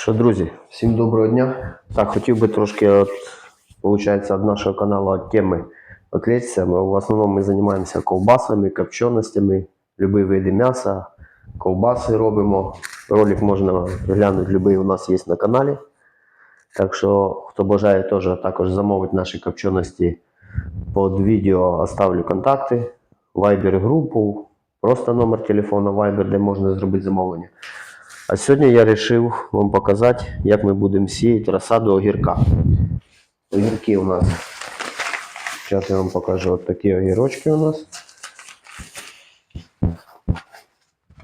Що, друзі, всім доброго дня. Так, хотів би трошки, от, получается, від нашого каналу від теми відвлечься. Ми в основному ми займаємося ковбасами, копченостями, любі види м'яса, ковбаси робимо. Ролик можна глянути, любий у нас є на каналі. Так що, хто бажає теж також замовити наші копченості під відео, оставлю контакти, Viber групу, просто номер телефона Viber, де можна зробити замовлення. А сьогодні я вирішив вам показати, як ми будемо сіяти розсаду огірка. Огірки у нас. Зараз я вам покажу от такі огірочки у нас.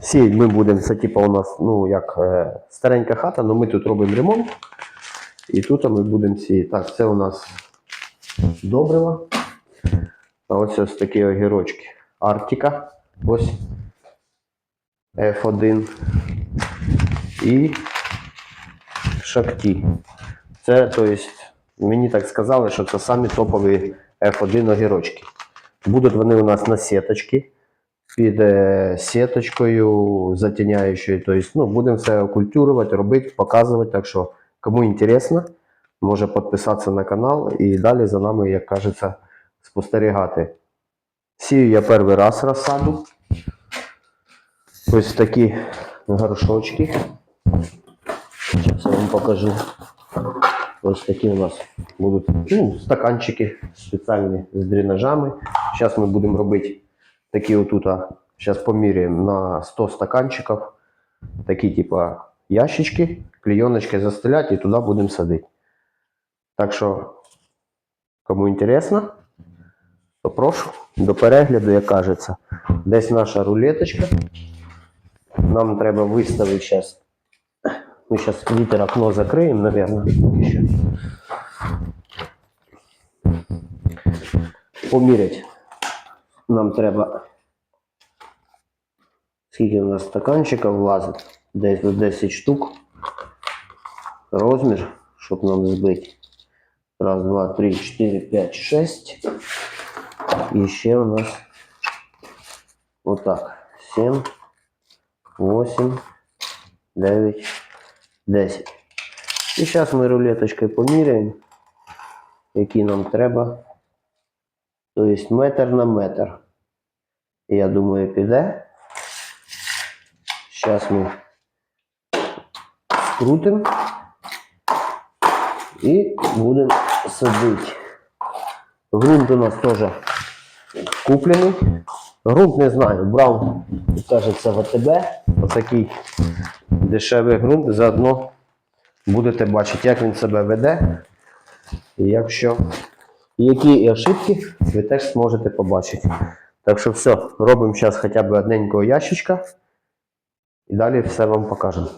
Сіяти ми будемо, це типу у нас, ну як е, старенька хата, але ми тут робимо ремонт. І тут ми будемо сіяти. Так, це у нас добриво. А ось ось такі огірочки. Арктика. Ось F1 і Шакті. Це, то есть, мені так сказали, що це самі топові F1 огірочки. Будуть вони у нас на сіточці, під е, сіточкою затіняючою. Тобто, ну, будемо все окультурувати, робити, показувати. Так що, кому інтересно, може підписатися на канал і далі за нами, як кажеться, спостерігати. Сію я перший раз розсаду. Ось такі горшочки. Покажу. Ось такі у нас будуть ну, стаканчики спеціальні з дренажами. Зараз ми будемо робити такі отут. Зараз поміряємо на 100 стаканчиків. Такі, типа, ящички, клейоночкою застеляти і туди будемо садити. Так що, кому інтересно, то прошу до перегляду, як кажеться. Десь наша рулеточка. Нам треба виставити зараз. Ми зараз вітер окно закриємо, наверное. поки що. Поміряти. Нам треба. Скільки у нас стаканчиків влазить? Десь до 10 штук. Розмір, щоб нам збити. Раз, два, три, чотири, п'ять, шесть. І ще у нас отак. Сім. 8, 9, 10. І зараз ми рулеточкою поміряємо, які нам треба. Тобто метр на метр. Я думаю, піде. Зараз ми скрутимо і будемо садити. Грунт у нас теж куплений. Грунт не знаю, брав, кажеться, ВТБ. Отакий дешевий ґрунт. Заодно будете бачити, як він себе веде. І якщо які ошибки, ви теж зможете побачити. Так що все, робимо зараз хоча б одненького ящичка. І далі все вам покажемо.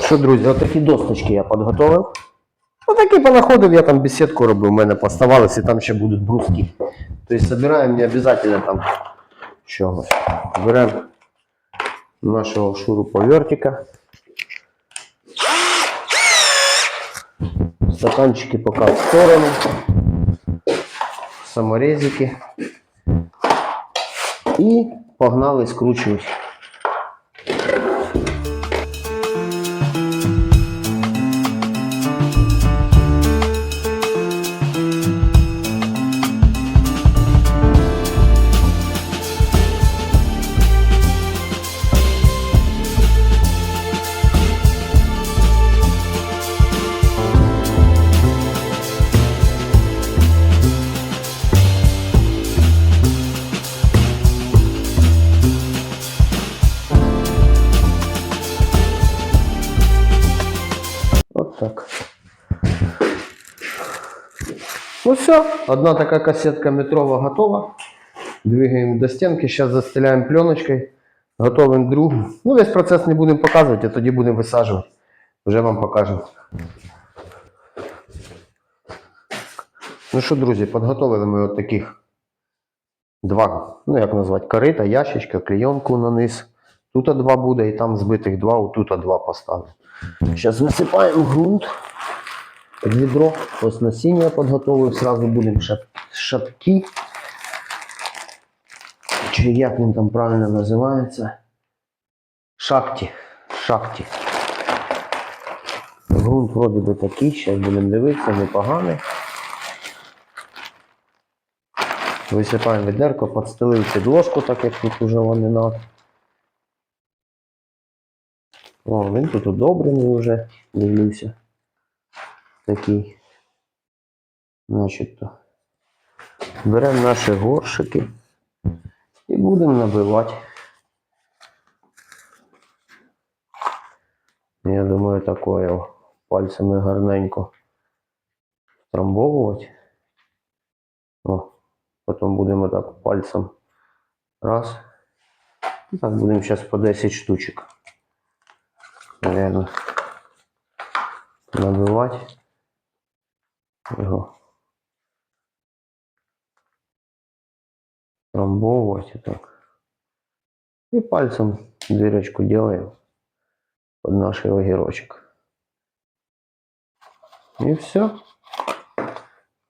Що, друзі, отакі досточки я підготовив. Отакі понаходив, я там бесідку робив, у мене поставалось, і там ще будуть бруски. Тобто збираємо не обов'язково там чогось. Беремо нашого шуруповертика. Стаканчики пока в сторону. Саморезики. І погнали скручувати. Все, одна така кассетка метрова готова. Двигаємо до стенки, зараз застеляємо пленочкою, готовимо другу. Ну, весь процес не будемо показувати, а тоді будемо висаджувати. Вже вам покажемо. Ну що, друзі, підготовили ми от таких два, ну як назвати, корита, ящичка, клейонку на низ. Тут два буде, і там збитих два, отут два поставимо. Зараз висипаємо ґрунт в відро. Ось насіння підготовив, сразу будемо шап... шапки. Чи як він там правильно називається? Шахті. Шахті. Грунт вроді би такий, зараз будемо дивитися, непоганий. Висипаємо відерко, підстелив підложку, так як тут уже вони на. О, він тут удобрений вже, дивлюся. Такий. Значить, то. Беремо наші горшики і будемо набивати. Я думаю, такое пальцями гарненько трамбовувати. О, потім будемо так пальцем. Раз. Так будемо зараз по 10 штучок. Наверное. Набивати. Його. Трамбовувати так. І пальцем дырочку делаем под наш огірочок. И все.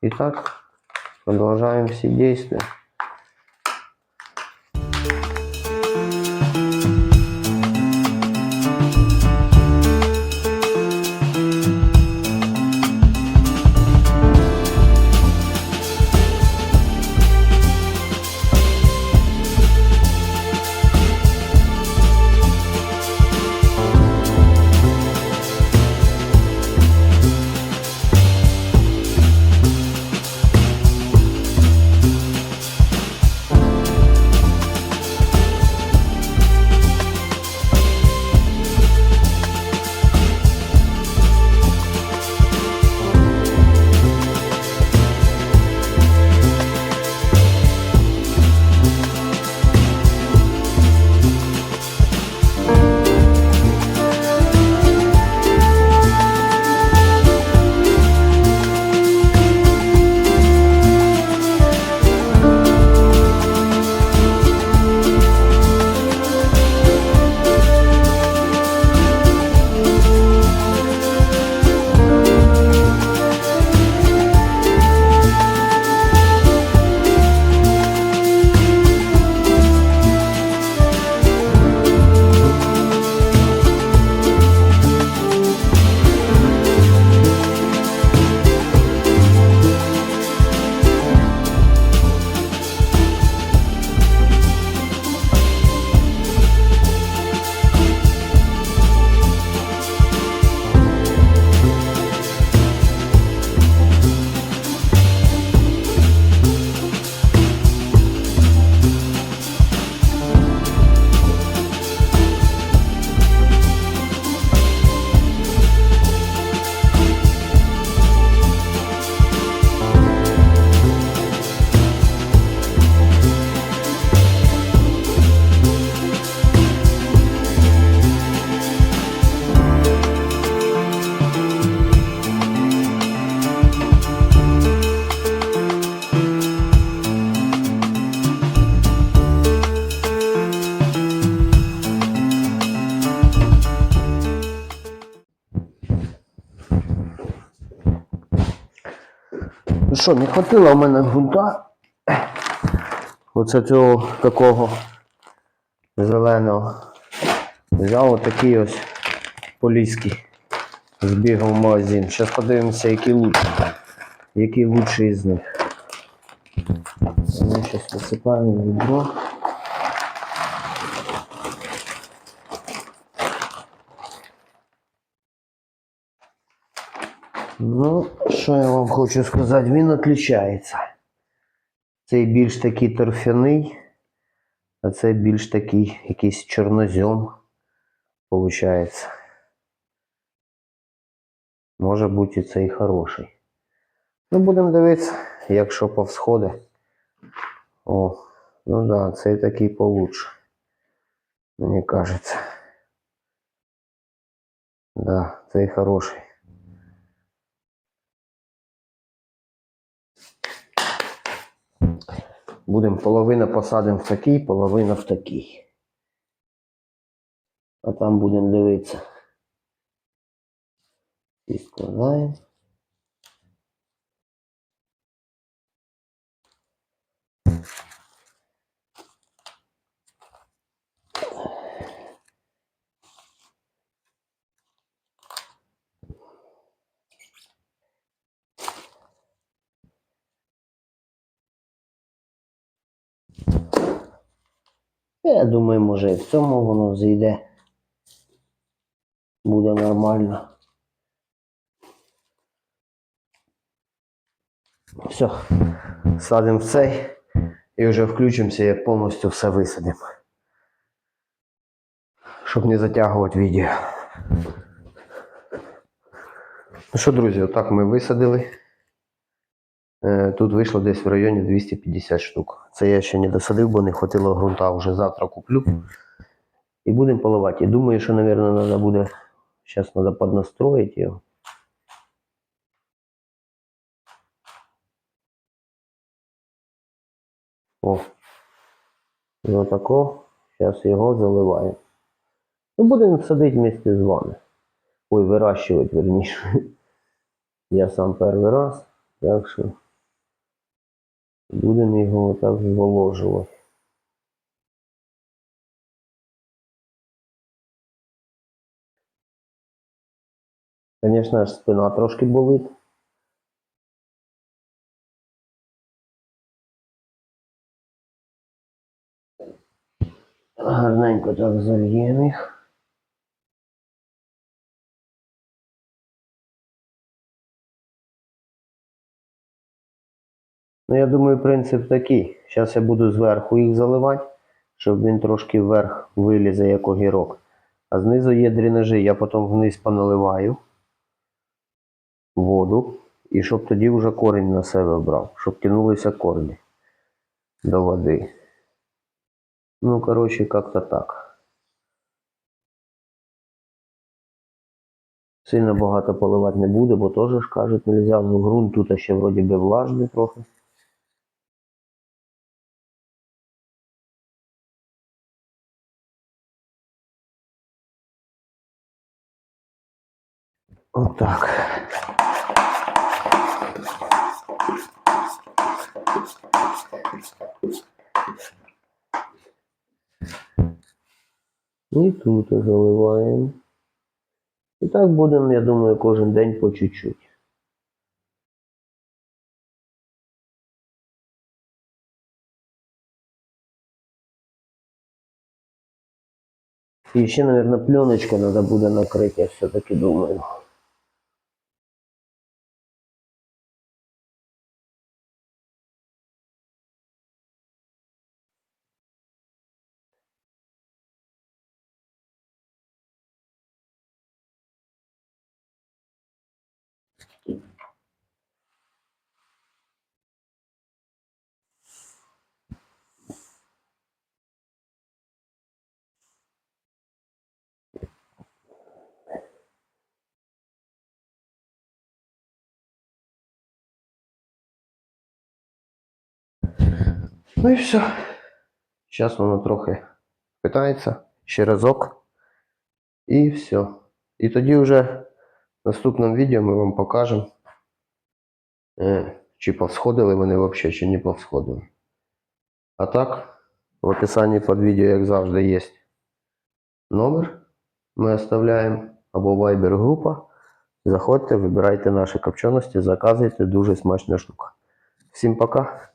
Итак, продолжаем все действия. Що, не хватило в мене грунта. Оце цього такого зеленого. Взяв отакий ось поліський. Збігав в магазин. Зараз подивимося, який лучший. Який лучший із них. Ми зараз висипаємо в відро. Ну, що я вам хочу сказати, він відрізняється. Цей більш такий торфяний, а цей більш такий якийсь чорнозьом, виходить. Може бути і цей хороший. Ну, будемо дивитися, якщо повсходи. О, ну да, цей такий получше. Мені кажеться. Да, цей хороший. Будемо половина посадимо в такий, половина в такий. А там будемо дивитися. І складаємо. Я думаю, може і в цьому воно зайде. Буде нормально. Все. Садимо в цей і вже включимося, як повністю все висадимо. Щоб не затягувати відео. Ну що, друзі, отак ми висадили. Е, Тут вийшло десь в районі 250 штук. Це я ще не досадив, бо не хватило ґрунта. Вже завтра куплю. І будемо поливати. І думаю, що, мабуть, треба буде. Зараз треба піднастроїти його. О. І отако. Зараз його заливаємо. Ну, будемо садити вместе з вами. Ой, вирощувати, верніше. Я сам перший раз, так що будемо його отак зволожувати. Звісно, аж спина трошки болить. Гарненько так зальємо їх. Ну, я думаю, принцип такий. Зараз я буду зверху їх заливати, щоб він трошки вверх вилізе, як огірок. А знизу є дренажі, я потім вниз поналиваю воду. І щоб тоді вже корінь на себе брав, щоб тянулися корні до води. Ну, коротше, як-то так. Сильно багато поливати не буде, бо теж кажуть, нельзя. Ну, ґрунт тут ще вроді би влажний трохи. Отак. І тут заливаємо. І так будемо, я думаю, кожен день по чуть-чуть. І ще, мабуть, пленочка треба буде накрити, я все-таки думаю. Ну і все. Зараз воно трохи питається. Ще разок. І все. І тоді вже в наступному відео ми вам покажемо, е, чи повсходили вони взагалі, чи не повсходили. А так, в описанні під відео, як завжди, є номер. Ми оставляємо або Viber група. Заходьте, вибирайте наші копченості, заказуйте, дуже смачна штука. Всім пока!